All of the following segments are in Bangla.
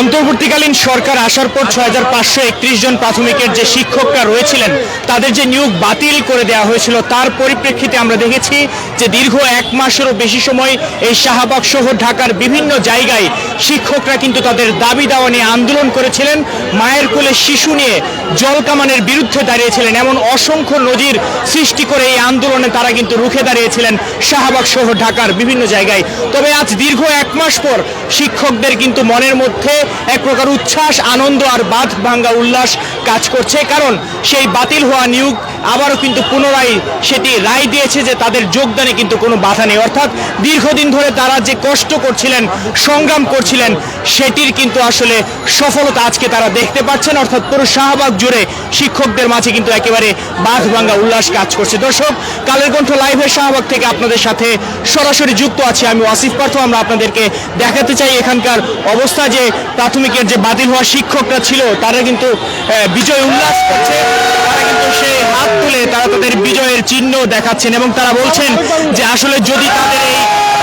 অন্তর্বর্তীকালীন সরকার আসার পর ছয় হাজার পাঁচশো একত্রিশ জন প্রাথমিকের যে শিক্ষকরা রয়েছিলেন, তাদের যে নিয়োগ বাতিল করে দেওয়া হয়েছিল, তার পরিপ্রেক্ষিতে আমরা দেখেছি যে দীর্ঘ এক মাসেরও বেশি সময় এই শাহবাগ সহ ঢাকার বিভিন্ন জায়গায় শিক্ষকরা কিন্তু তাদের দাবি দাওয়া নিয়ে আন্দোলন করেছিলেন। মায়ের কোলে শিশু নিয়ে জল কামানের বিরুদ্ধে দাঁড়িয়েছিলেন, এমন অসংখ্য নজির সৃষ্টি করে এই আন্দোলনে তারা কিন্তু রুখে দাঁড়িয়েছিলেন শাহবাগ সহ ঢাকার বিভিন্ন জায়গায়। তবে আজ দীর্ঘ এক মাস পর শিক্ষকদের কিন্তু মনের মধ্যে এক প্রকার উচ্ছ্বাস, আনন্দ আর বাঁধ ভাঙ্গা উল্লাস কাজ করছে। কারণ সেই বাতিল হওয়া নিয়োগ আবারও কিন্তু পুনরায় সেটি রায় দিয়েছে যে তাদের যোগদানে কিন্তু কোনো বাধা নেই। অর্থাৎ দীর্ঘদিন ধরে তারা যে কষ্ট করছিলেন, সংগ্রাম করছিলেন, সেটির কিন্তু আসলে সফলতা আজকে তারা দেখতে পাচ্ছেন। অর্থাৎ পুরো শাহবাগ জুড়ে শিক্ষকদের মাঝে কিন্তু একেবারে বাঁধ ভাঙ্গা উল্লাস কাজ করছে। দর্শক, কালের কণ্ঠ লাইভের শাহবাগ থেকে আপনাদের সাথে সরাসরি যুক্ত আছি আমি, ওয়াসিফ পার্থ আমরা আপনাদেরকে দেখাতে চাই। এখানকার অবস্থা যে প্রাথমিকের যে বাতিল হওয়া শিক্ষকরা ছিল, তারা কিন্তু বিজয় উল্লাস করছে। তারা কিন্তু সেই হাত তুলে তারা তাদের বিজয়ের চিহ্ন দেখাচ্ছেন এবং তারা বলছেন যে আসলে যদি তাদের এই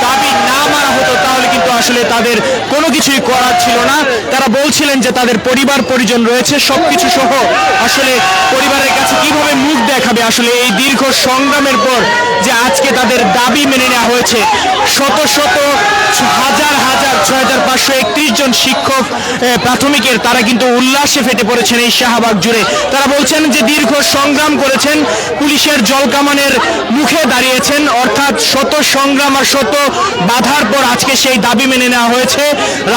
দাবি না মানা হতো, তাহলে কিন্তু আসলে তাদের কোনো কিছুই করার ছিল না। তারা বলছিলেন যে তাদের পরিবার, পরিজন রয়েছে, সবকিছু সহ আসলে পরিবারের কাছে কীভাবে মুখ দেখাবে আসলে এই দীর্ঘ সংগ্রামের পর যে আজকে তাদের দাবি মেনে নেওয়া হয়েছে? শত শত, হাজার হাজার, ছয় হাজার পাঁচশো একত্রিশ জন শিক্ষক প্রাথমিকের তারা কিন্তু উল্লাসে ফেটে পড়েছেন এই শাহবাগ জুড়ে। তারা বলছেন যে দীর্ঘ সংগ্রাম করেছেন, পুলিশের জলকামানের মুখে দাঁড়িয়েছেন, অর্থাৎ শত সংগ্রাম আর শত বাধার পর আজকে সেই দাবি মেনে নেওয়া হয়েছে।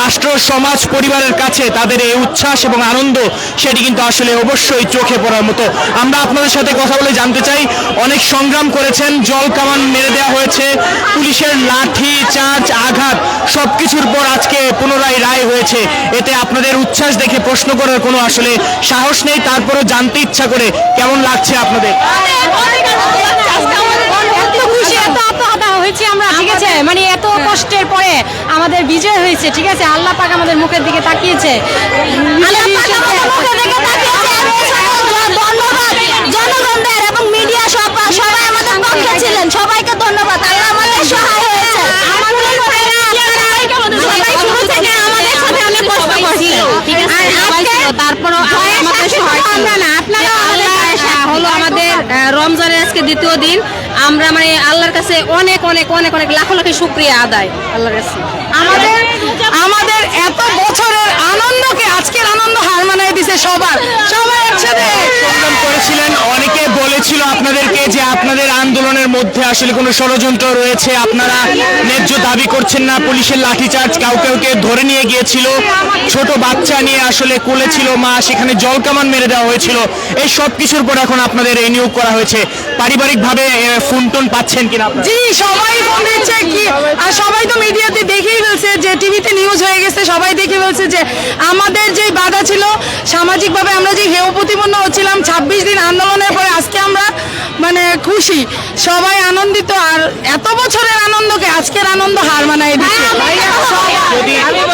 রাষ্ট্র সমাজ পরিবারের কাছে তাদের এই উচ্ছ্বাস এবং আনন্দ সেটি কিন্তু আসলে অবশ্যই চোখে পড়ার মতো। আমরা আপনাদের সাথে কথা বলে জানতে চাই অনেক সংগ্রাম করেছেন জল কামান মেরে দেওয়া হয়েছে পুলিশের লাঠি চার্জ আঘাত সবকিছুর পর আজকে পুনরায় রায় হয়েছে। এতে আপনাদের উচ্ছ্বাস দেখে প্রশ্ন করার কোনো আসলে সাহস নেই তারপরও জানতে ইচ্ছা করে কেমন লাগছে আপনাদের? হয়েছে আমরা ঠিক আছে? মানে এত কষ্টের পরে আমাদের বিজয় হয়েছে ঠিক আছে? আল্লাহ পাক আমাদের মুখের দিকে তাকিয়েছে। জনগণদের এবং মিডিয়া সবাই আমাদের পক্ষে ছিলেন। সবাইকে ধন্যবাদ। আল্লাহ আমাদের সহায় হয়েছে। তারপরও আমাদের সহায় শুধু ছিল। আমরা না আপনারা আমাদের আল্লাহ ভয়ের সাথে হলো আমাদের আহ, রমজানের আজকে দ্বিতীয় দিন, আমরা মানে আল্লাহর কাছে অনেক অনেক অনেক অনেক লাখ লাখ শুক্রিয়া আদায় আল্লাহর কাছে। আমাদের আমাদের এত বছরের আনন্দকে আজকের আনন্দ হার মানায় দিছে সবার। সবাই একসাথে। করেছিলেন, অনেকে বলেছিল আপনাদেরকে যে আপনাদের আন্দোলনের মধ্যে আসলে কোনো ষড়যন্ত্র রয়েছে, আপনারা ন্যায্য দাবি করছেন না, পুলিশের লাঠিচার্জ কাউ কাউকে ধরে নিয়ে গিয়েছিল, ছোট বাচ্চা নিয়ে আসলে কোলে ছিল মা, সেখানে জলকামান মেরে দেওয়া হয়েছিল, এই সব কিছুর পর এখন আপনাদের এই নিয়োগ করা হয়েছে। পারিবারিকভাবে ফোন টোন পাচ্ছেন কিনা জি, সবাই দিচ্ছে কি আর সবাই তো মিডিয়াতে দেখেই ফেলছে যে, টিভিতে নিউজ হয়ে গেছে, সবাই দেখে ফেলছে যে, আমাদের যেই বাধা ছিল, সামাজিকভাবে আমরা যে হেয় প্রতিপন্ন হচ্ছিলাম, ছাব্বিশ দিন আন্দোলনের পরে আজকে আমরা মানে খুশি। সবাই আনন্দিত আর এত বছরের আনন্দকে আজকের আনন্দ হার মানায় দিচ্ছে।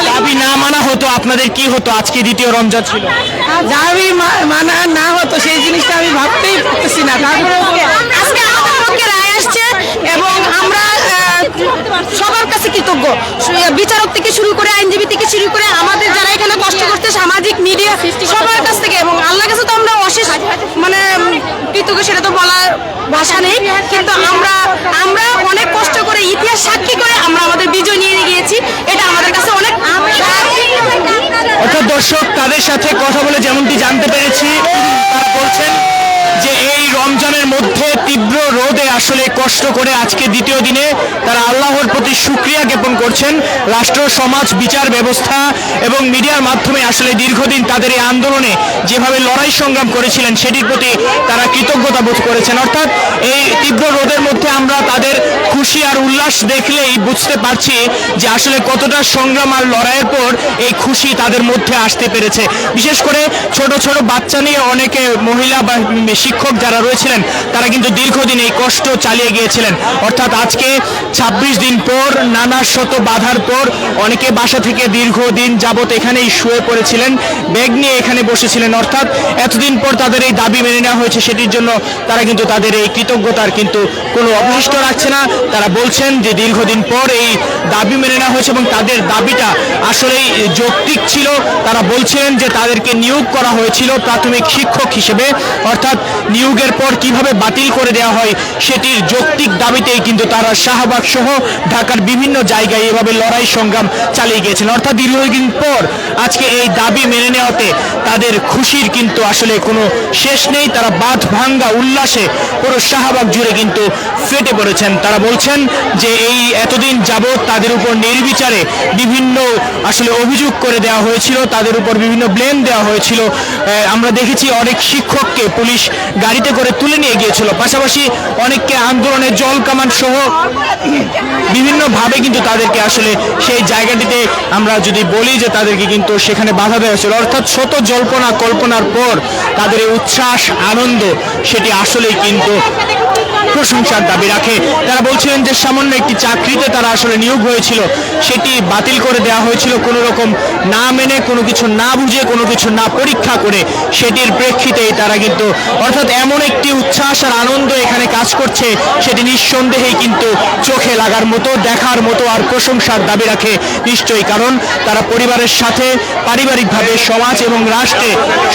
দাবি না মানা হতো আপনাদের কি হতো? আজকে দ্বিতীয় রমজান ছিল। দাবি মানা না হতো সেই জিনিসটা আমি ভাবতেই পারতেছি না। তারপরে আজকে আমাদের পক্ষে রায় আসছে এবং আমরা সবার কাছে কৃতজ্ঞ। বিচারক থেকে শুরু করে আইনজীবী থেকে শুরু করে আমাদের যারা এখানে কষ্ট করতে সামাজিক মিডিয়া সবার কাছ থেকে এবং আল্লাহর কাছে তো আমরা অশেষ মানে উম, কৃতজ্ঞ সেটা তো বলার ভাষা নেই। কিন্তু আমরা আমরা অনেক কষ্ট করে ইতিহাস সাক্ষী করে আমরা আমাদের বিজয় নিয়ে গিয়েছি এটা আমাদের কাছে অনেক অর্থাৎ দর্শক, তাদের সাথে কথা বলে যেমনটি জানতে পেরেছি, তারা বলছেন যে এই রমজানের মধ্যে তীব্র রোদে আসলে কষ্ট করে আজকে দ্বিতীয় দিনে তারা আল্লাহর প্রতি সুক্রিয়া জ্ঞাপন করছেন। রাষ্ট্র, সমাজ, বিচার ব্যবস্থা এবং মিডিয়ার মাধ্যমে আসলে দীর্ঘদিন তাদের এই আন্দোলনে যেভাবে লড়াই সংগ্রাম করেছিলেন, সেটির প্রতি তারা কৃতজ্ঞতা বোধ করেছেন। অর্থাৎ এই তীব্র রোদের মধ্যে আমরা তাদের খুশি আর উল্লাস দেখলেই বুঝতে পারছি যে আসলে কতটা সংগ্রাম আর লড়াইয়ের পর এই খুশি তাদের মধ্যে আসতে পেরেছে। বিশেষ করে ছোট ছোট বাচ্চা নিয়ে অনেকে মহিলা বা শিক্ষক যারা রয়েছিলেন, তারা কিন্তু দীর্ঘদিন এই কষ্ট চালিয়ে গিয়েছিলেন। অর্থাৎ আজকে ২৬ দিন পর, নানা শত বাধার পর অনেকে বাসা থেকে দীর্ঘদিন যাবত এখানেই শুয়ে পড়েছিলেন, ব্যাগ নিয়ে এখানে বসেছিলেন। অর্থাৎ এতদিন পর তাদের এই দাবি মেনে নেওয়া হয়েছে, সেটির জন্য তারা কিন্তু তাদের এই কৃতজ্ঞতার কিন্তু কোনো অবশিষ্ট রাখছে না। তারা বলছেন যে দীর্ঘদিন পর এই দাবি মেনে নেওয়া হয়েছে এবং তাদের দাবিটা আসলেই যৌক্তিক ছিল। তারা বলছিলেন যে তাদেরকে নিয়োগ করা হয়েছিল প্রাথমিক শিক্ষক হিসেবে। অর্থাৎ নিয়োগের পর কীভাবে বাতিল করে দেওয়া হয় সেটির যৌক্তিক দাবিতেই কিন্তু তারা শাহবাগ সহ ঢাকার বিভিন্ন জায়গায় এভাবে লড়াই সংগ্রাম চালিয়ে গিয়েছেন অর্থাৎ দীর্ঘদিন পর আজকে এই দাবি মেনে নেওয়াতে তাদের খুশির কিন্তু আসলে কোনো শেষ নেই। তারা বাঁধ ভাঙ্গা উল্লাসে পুরো শাহবাগ জুড়ে কিন্তু ফেটে পড়েছেন। তারা বলছেন যে এই এতদিন যাবৎ তাদের উপর নির্বিচারে বিভিন্ন আসলে অভিযোগ করে দেওয়া হয়েছিল, তাদের উপর বিভিন্ন ব্লেম দেওয়া হয়েছিল। আমরা দেখেছি অনেক শিক্ষককে পুলিশ গাড়িতে করে তুলে নিয়ে গিয়েছিল। পাশাপাশি অনেককে আন্দোলনে জল কামান সহ বিভিন্নভাবে কিন্তু তাদেরকে আসলে সেই জায়গাটিতে আমরা যদি বলি যে তাদেরকে কিন্তু সেখানে বাধা দেওয়া হয়েছিল। অর্থাৎ শত জল্পনা কল্পনার পর তাদের উচ্ছ্বাস, আনন্দ, সেটি আসলেই কিন্তু প্রশংসার দাবি রাখে। তারা বলছিলেন যে সামান্য একটি চাকরিতে তারা আসলে নিয়োগ হয়েছিল, সেটি বাতিল করে দেওয়া হয়েছিল কোনো রকম না মেনে, কোনো কিছু না বুঝে, কোনো কিছু না পরীক্ষা করে। সেটির প্রেক্ষিতেই তারা কিন্তু, অর্থাৎ এমন একটি উচ্ছ্বাস আর আনন্দ এখানে কাজ করছে, সেটি নিঃসন্দেহেই কিন্তু চোখে লাগার মতো, দেখার মতো আর প্রশংসার দাবি রাখে নিশ্চয়ই, কারণ তারা পরিবারের সাথে, পারিবারিকভাবে, সমাজ এবং রাষ্ট্রে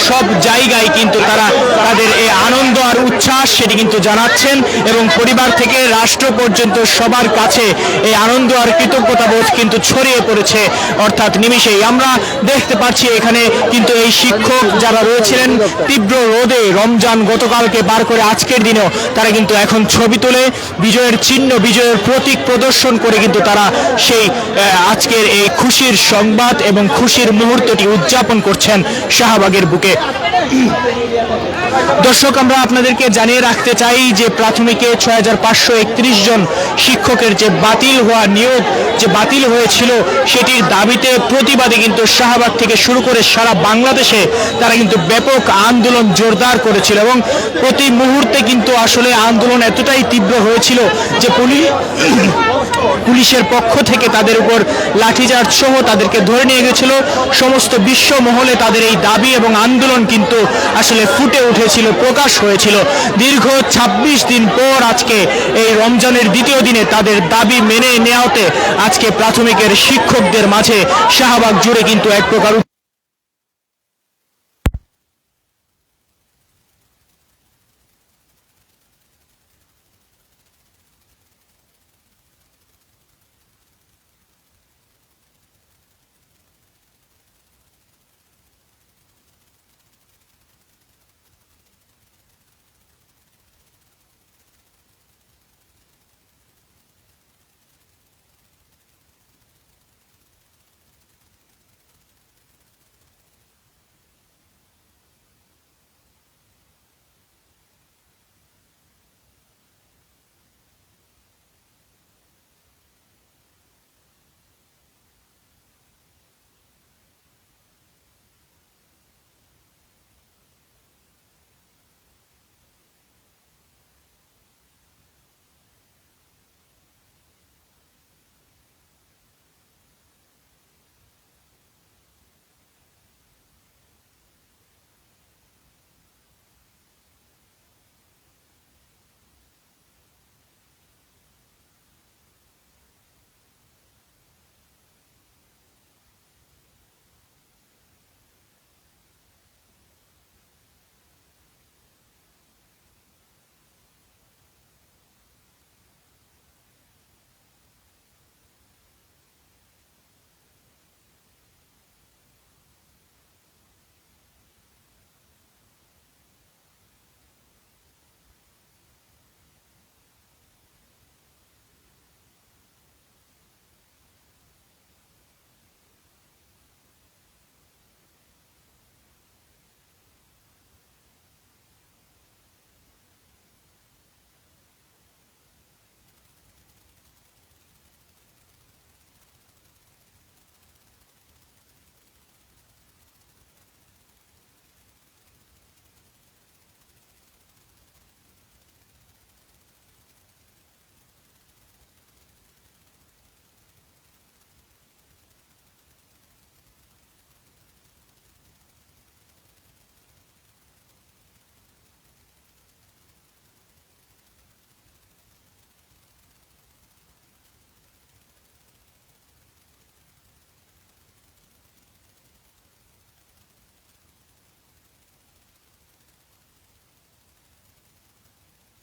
সব জায়গায় কিন্তু তারা তাদের এই আনন্দ আর উচ্ছ্বাস সেটি কিন্তু জানাচ্ছেন এবং পরিবার থেকে রাষ্ট্র পর্যন্ত সবার কাছে এই আনন্দ আর কৃতজ্ঞতা বোধ কিন্তু ছড়িয়ে পড়েছে। অর্থাৎ নিমিষেই আমরা দেখতে পাচ্ছি এখানে কিন্তু এই শিক্ষক যারা রয়েছিলেন, তীব্র রোদে রমজান গতকালকে বার করে আজকের দিনেও তারা কিন্তু এখন ছবি তুলে, বিজয়ের চিহ্ন, বিজয়ের প্রতীক প্রদর্শন করে কিন্তু তারা সেই আজকের এই খুশির সংবাদ এবং খুশির মুহূর্তটি উদযাপন করছেন শাহবাগের বুকে। দর্শক, আমরা আপনাদেরকে জানিয়ে রাখতে চাই যে প্রাথমিকে ছয় হাজার পাঁচশো একত্রিশ জন শিক্ষকের যে বাতিল হওয়া নিয়োগ, যে বাতিল হয়েছিল, সেটির দাবিতে প্রতিবাদে কিন্তু শাহবাগ থেকে শুরু করে সারা বাংলাদেশে তারা কিন্তু ব্যাপক আন্দোলন জোরদার করেছিল এবং প্রতি মুহূর্তে কিন্তু আসলে আন্দোলন এতটাই তীব্র হয়েছিল যে পুলিশ পুলিশের পক্ষ থেকে তাদের উপর লাঠিচার্জ সহ তাদেরকে ধরে নিয়ে গেছিল। সমস্ত বিশ্ব মহলে তাদের এই দাবি এবং আন্দোলন কিন্তু আসলে ফুটে উঠেছিল, প্রকাশ হয়েছিল। দীর্ঘ ২৬ দিন পর আজকে এই রমজানের দ্বিতীয় দিনে তাদের দাবি মেনে নেওয়াতে আজকে প্রাথমিকের শিক্ষকদের মাঝে শাহবাগ জুড়ে কিন্তু এক প্রকার